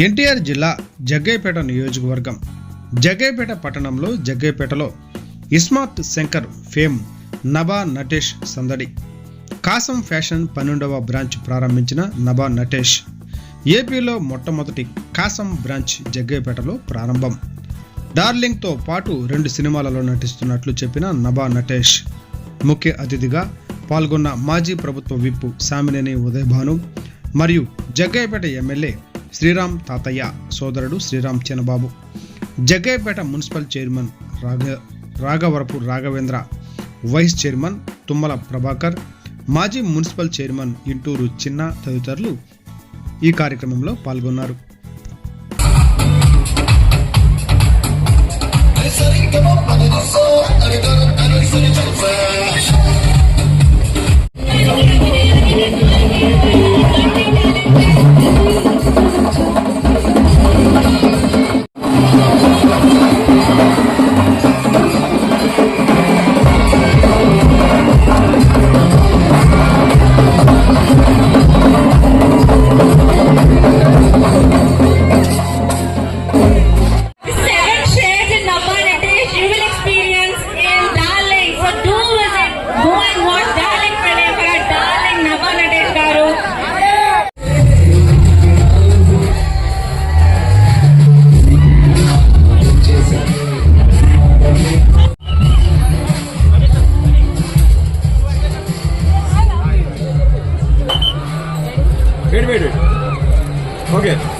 ఎన్టీఆర్ జిల్లా జగ్గైపేట నియోజకవర్గం. జగ్గైపేట పట్టణంలో జగ్గైపేటలో ఇస్మార్ట్ శంకర్ ఫేమ్ నబా నటేష్ సందడి. కాసం ఫ్యాషన్ పన్నెండవ బ్రాంచ్ ప్రారంభించిన నబా నటేష్. ఏపీలో మొట్టమొదటి కాసం బ్రాంచ్ జగ్గైపేటలో ప్రారంభం. డార్లింగ్తో పాటు రెండు సినిమాలలో నటిస్తున్నట్లు చెప్పిన నబా నటేష్. ముఖ్య అతిథిగా పాల్గొన్న మాజీ ప్రభుత్వ విప్పు సామినేని ఉదయభాను మరియు జగ్గైపేట ఎమ్మెల్యే శ్రీరామ్ తాతయ్య సోదరుడు Sriram Chinnababu. Jaggayyapeta municipal chairman రాఘ Raghavarapu Raghavendra vice chairman Tummala Prabhakar మాజీ మున్సిపల్ చైర్మన్ ఇంటూరు చిన్న తదితరులు ఈ కార్యక్రమంలో పాల్గొన్నారు. activated. Okay.